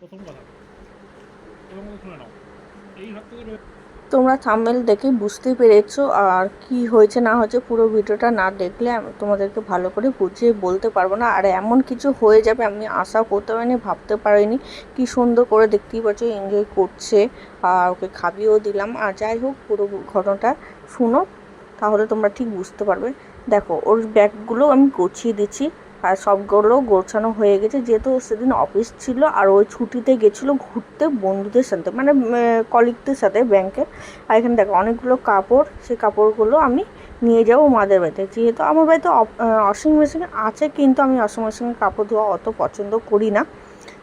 প্রথম কথা। কথা শুনে নাও, এই হাত থেকে তোমরা থাম্বনেল দেখে বুঝতেই পেরেছ আর কি হয়েছে না হয়েছে, পুরো ভিডিওটা না দেখলে আমি তোমাদেরকে ভালো করে বুঝিয়ে বলতে পারব না। আর এমন কিছু হয়ে যাবে আমি আশা করতে পারিনি, ভাবতে পারিনি কি সুন্দর করে দেখতেই পাচ্ছ এনজয় করছে। আর ওকে খাবিয়েও দিলাম। আর যাই হোক, পুরো ঘটনাটা শুনো, তাহলে তোমরা ঠিক বুঝতে পারবে। দেখো, ওর ব্যাগগুলো আমি গুছিয়ে দিচ্ছি। আর সবগুলো গোছানো হয়ে গেছে। যেহেতু সেদিন অফিস ছিল আর ওই ছুটিতে গেছিল ঘুরতে বন্ধুদের সাথে মানে কলিগদের সাথে ব্যাংকে আর এখানে দেখো অনেকগুলো কাপড়, সেই কাপড়গুলো আমি নিয়ে যাব মাদের বাড়িতে। যেহেতু আমার বাড়িতে ওয়াশিং মেশিন আছে, কিন্তু আমি ওয়াশিং মেশিনে কাপড় ধোয়া অত পছন্দ করি না।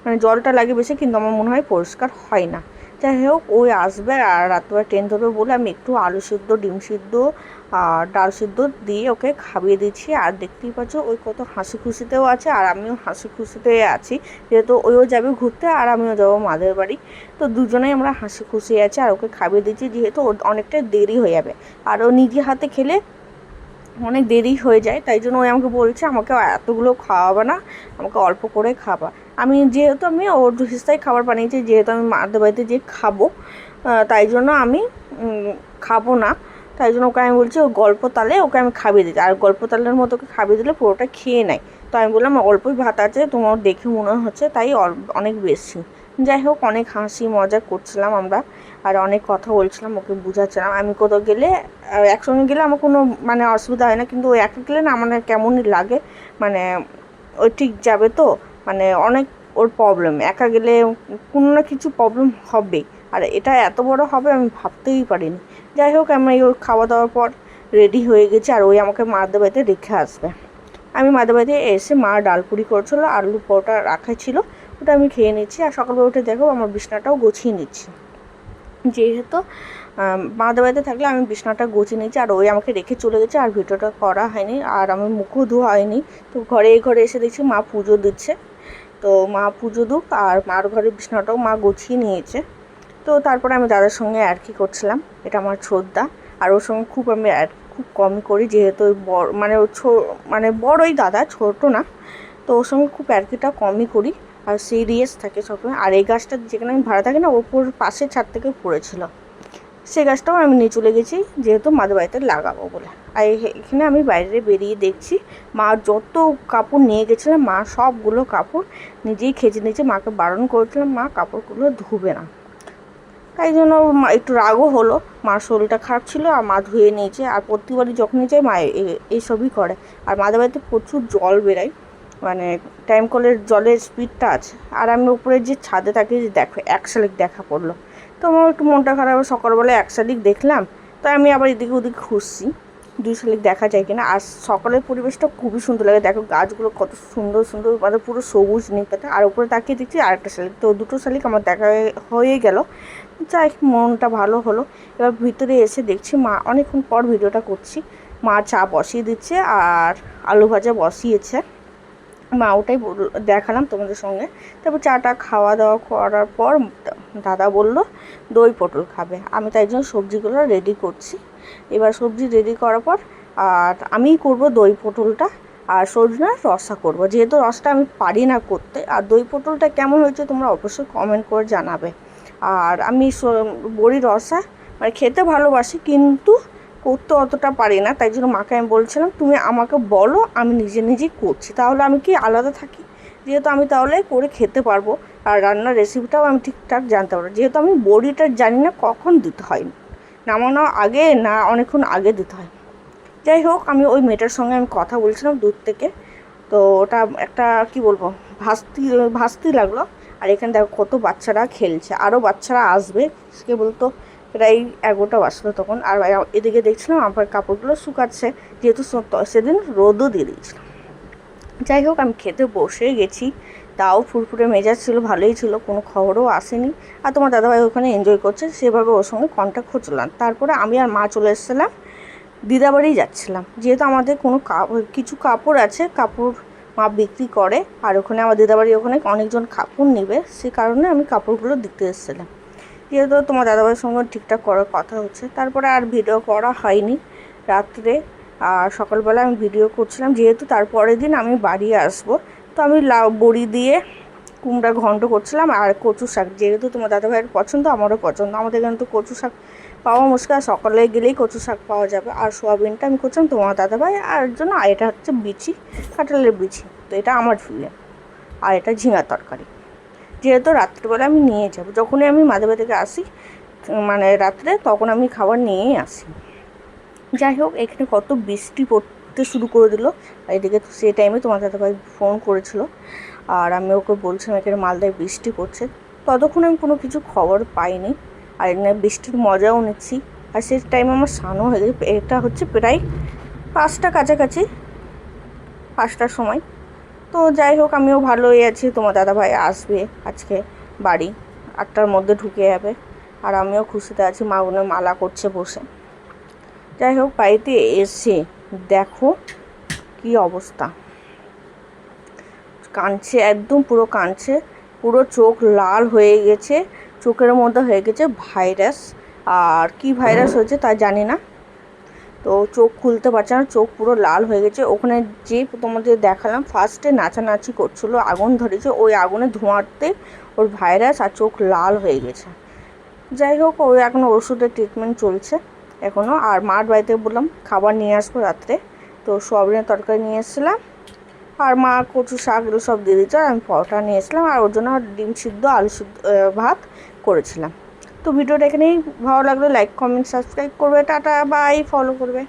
মানে জলটা লাগে বেশি, কিন্তু আমার মনে হয় পরিষ্কার হয় না। যাই হোক, ওই আসবে আর রাত্রে ট্রেন ধরবে বলে আমি একটু আলু সিদ্ধ, ডিম সিদ্ধ আর ডাল সিদ্ধ দিয়ে ওকে খাইয়ে দিচ্ছি। আর দেখতেই পাচ্ছ ওই কত হাসি খুশিতেও আছে আর আমিও হাসি খুশিতে আছি। যেহেতু ওইও যাবে ঘুরতে আর আমিও যাব মাদের বাড়ি। তো দুজনেই আমরা হাসি খুশি আছি আর ওকে খাইয়ে দিচ্ছি যেহেতু ওর অনেকটা দেরি হয়ে যাবে। আর ও নিজে হাতে খেলে অনেক দেরি হয়ে যায়, তাই জন্য ওই আমাকে বলছে, আমাকে এতগুলো খাওয়াবে না, আমাকে অল্প করে খাবা। আমি যেহেতু আমি ওর হিস্তায় খাবার বানিয়েছি, যেহেতু আমি মাদের বাড়িতে যে খাব তাই জন্য আমি খাব না। তাই জন্য ওকে আমি বলছি, ও গল্প তালে ওকে আমি খাবিয়ে দিচ্ছি আর গল্প তালের মতো ওকে খাবিয়ে দিলে পুরোটা খেয়ে নেয়। তো আমি বললাম অল্পই ভাত আছে, তোমার দেখে মনে হচ্ছে, তাই অনেক বেশি। যাই হোক, অনেক হাসি মজা করছিলাম আমরা, আর অনেক কথা বলছিলাম, ওকে বুঝাচ্ছিলাম। আমি কোথাও গেলে একসঙ্গে গেলে আমার কোনো মানে অসুবিধা হয় না, কিন্তু ও একা গেলে না, আমার কেমনই লাগে মানে ও ঠিক যাবে তো? মানে অনেক ওর প্রবলেম একা গেলে কোনো না কিছু প্রবলেম হবেই। আর এটা এত বড় হবে আমি ভাবতেই পারিনি। যাই হোক আমি ওর খাওয়া দাওয়ার পর রেডি হয়ে গেছি আর ওই আমাকে মাদের বাড়িতে রেখে আসবে। আমি মাদের বাড়িতে এসে মা ডালপুরি করছিল আলু পরোটা রাখা ছিল, ওটা আমি খেয়ে নিচ্ছি। আর সকালবেলা উঠে দেখো, আমার বিছনাটাও গুছিয়ে নিচ্ছি। যেহেতু মাদের বাড়িতে থাকলে আমি বিছনাটা গুছিয়ে নিচ্ছি আর ওই আমাকে রেখে চলে গেছে আর ভিডিওটা করা হয়নি আর আমার মুখও ধোয়া হয়নি। তো ঘরে এই ঘরে এসে দেখছি মা পুজো দিচ্ছে। তো মা পুজো দুক আর মার ঘরে বিছনাটাও মা গুছিয়ে নিয়েছে। তো তারপরে আমি দাদার সঙ্গে আর কি করছিলাম, এটা আমার ছোটদা আর ওর সঙ্গে খুব আমি আর খুব কমই করি, যেহেতু বড় মানে ছো মানে বড়ই দাদা, ছোট না। তো ওর সঙ্গে খুব অ্যারকিটা কমই করি। আর সিরিয়াস থাকে সবসময়। আর এই গাছটা যেখানে আমি ভাড়া থাকি না ওপর পাশের ছাদ থেকে পড়েছিল। সে গাছটাও আমি নিয়ে চলে গেছি যেহেতু মাদের বাড়িতে লাগাবো বলে। আর এখানে আমি বাইরে বেরিয়ে দেখছি, মা যত কাপড় নিয়ে গেছিলাম মা সবগুলো কাপড় নিজেই খেঁচে নিয়েছে, মাকে বারণ করেছিলাম, মা কাপড়গুলো ধুবে না। তাই জন্য একটু রাগও হলো। মার শরীরটা খারাপ ছিল, আর মা ধুয়ে নিয়েছে। আর প্রতিবারই যখনই যাই মা এইসবই করে। আর মাদের বাড়িতে প্রচুর জল বেরায়। মানে টাইম কলের জলের স্পিডটা আছে। আর আমি উপরে যে ছাদে থাকি, যে দেখো, এক শালিক দেখা পড়ল। তো আমার একটু মনটা খারাপ, সকালবেলায় এক শালিক দেখলাম। তাই আমি আবার এদিকে ওদিকে খুঁজছি। দুই শালিক দেখা যায় কিনা। আর সকালের পরিবেশটা খুবই সুন্দর লাগে। দেখো গাছগুলো কত সুন্দর সুন্দর মানে পুরো সবুজ নিম পাতা। আর উপরে তাকিয়ে দেখছি আরেকটা শালিক। তো দুটো শালিক আমার দেখা হয়ে গেল। যাই, মনটা ভালো হলো। এবার ভিতরে এসে দেখছি মা, অনেকক্ষণ পর ভিডিওটা করছি। মা চা বসিয়ে দিচ্ছে আর আলু ভাজা বসিয়েছে। মা ওটাই দেখালাম তোমাদের সঙ্গে। তারপর চাটা খাওয়া দাওয়া করার পর দাদা বলল, দই পটল খাবে। আমি তাই জন্য সবজিগুলো রেডি করছি। এবার সবজি রেডি করার পর, আর আমিই করব দই পটলটা আর সজনার রসা করব। যেহেতু রসটা আমি পারি না করতে, আর দই পটলটা কেমন হয়েছে তোমরা অবশ্যই কমেন্ট করে জানাবে। আর আমি বড়ি রসা মানে খেতে ভালোবাসি, কিন্তু করতে অতটা পারি না, তাই জন্য মাকে আমি বলছিলাম, তুমি আমাকে বলো, আমি নিজে নিজেই করছি। তাহলে আমি কি আলাদা থাকি? যেহেতু আমি তাহলে করে খেতে পারব, আর রান্নার রেসিপিটাও আমি ঠিকঠাক জানতে পারব। যেহেতু আমি বড়িটা জানি না, কখন দিতে হয়। নামানো আগে না অনেকক্ষণ আগে দিতে হয়। যাই হোক, আমি ওই মেয়েটার সঙ্গে আমি কথা বলছিলাম দূর থেকে। তো ওটা একটা কি বলব, ভাস্তি ভাস্তি লাগল। আর এখানে দেখো কত বাচ্চারা খেলছে। আরও বাচ্চারা আসবে। সে বলতো, প্রায় এগারোটা বাজলো তখন। আর এদিকে দেখছিলাম আমার কাপড়গুলো শুকাচ্ছে। যেহেতু সেদিন রোদও দিয়ে দিয়েছিলাম। যাই হোক, আমি খেতে বসে গেছি। তাও ফুরফুরে মেজাজ ছিল, ভালোই ছিল, কোনো খবরও আসেনি। আর তোমার দাদাভাই ওখানে এনজয় করছে, সেভাবে ওর সঙ্গে কন্ট্যাক্ট হচ্ছিলাম। তারপরে আমি আর মা চলে এসেছিলাম দিদাবাড়ি যাচ্ছিলাম। যেহেতু আমাদের কোনো কিছু কাপড় আছে, কাপড় মা বিক্রি করে, আর ওখানে আমার দিদাবাড়ি ওখানে অনেকজন কাপড় নেবে, সে কারণে আমি কাপড়গুলো দিতে এসেছিলাম। যেহেতু তোমার দাদাভাইয়ের সঙ্গে ঠিকঠাক করার কথা হচ্ছে, তারপরে আর ভিডিও করা হয়নি রাত্রে। আর সকালবেলা আমি ভিডিও করছিলাম, যেহেতু তারপরের দিন আমি বাড়ি আসব তো আমি লাউ বড়ি দিয়ে কুমড়া ঘন্ট করছিলাম আর কচু শাক। যেহেতু তোমার দাদাভাইয়ের পছন্দ, আমারও পছন্দ। আমাদের এখানে তো কচু শাক পাওয়া মুশকিল সকালে গেলেই কচু শাক পাওয়া যাবে। আর সোয়াবিনটা আমি করছিলাম তোমার দাদাভাই, আর জন্য আর এটা হচ্ছে বিচি, কাঁঠালের বিচি। তো এটা আমার প্রিয় আর এটা ঝিঙার তরকারি। যেহেতু রাত্রিবেলা আমি নিয়ে যাব, যখনই আমি মাঝে থেকে আসি মানে রাত্রে, তখন আমি খাবার নিয়েই আসি। যাই হোক, এখানে কত বৃষ্টি পড়তে শুরু করে দিল। এদিকে সেই টাইমে তোমার দাদাভাই ফোন করেছিল। আর আমি ওকে বলছিলাম, এখানে মালদায় বৃষ্টি পড়ছে। ততক্ষণ আমি কোনো কিছু খবর পাইনি। আর এখানে বৃষ্টির মজাও নিচ্ছি। আর সেই টাইমে আমার স্নানও হয়ে গেছে। এটা হচ্ছে প্রায় পাঁচটা কাছাকাছি, পাঁচটার সময়। তো যাই হোক, আমিও ভালোই আছি। তোমার দাদাভাই আসবে আজকে বাড়ি। আটটার মধ্যে ঢুকে যাবে। আর আমিও খুশিতে আছি। মা মালা করছে বসে। যাই হোক, বাড়িতে এসে দেখো কি অবস্থা। কাঁদছে একদম পুরো কাঁদছে পুরো চোখ লাল হয়ে গেছে, চোখের মধ্যে হয়ে গেছে ভাইরাস। আর কি ভাইরাস হয়েছে তা জানি না। তো চোখ খুলতে পারছে না, চোখ পুরো লাল হয়ে গেছে। ওখানে যে তোমাদের দেখালাম ফার্স্টে নাচানাচি করছিল, আগুন ধরেছে, ওই আগুনে ধোঁয়াতে ওর ভাইরাস আর চোখ লাল হয়ে গেছে। যাই হোক ওই এখন ওষুধের ট্রিটমেন্ট চলছে। এখনও আর মার বাড়িতে বললাম খাবার নিয়ে আসব রাত্রে। তো সোয়াবিনের তরকারি নিয়ে এসেছিলাম। আর মা কচু শাক এগুলো সব দিয়ে দিচ্ছে আর আমি পরোটা নিয়ে এসেছিলাম। আর ওর জন্য ডিম সিদ্ধ, আলু সিদ্ধ ভাত করেছিলাম। তো ভিডিওটা এখানেই ভালো লাগলে। লাইক কমেন্ট সাবস্ক্রাইব করবে। টাটা বাই ফলো করবে।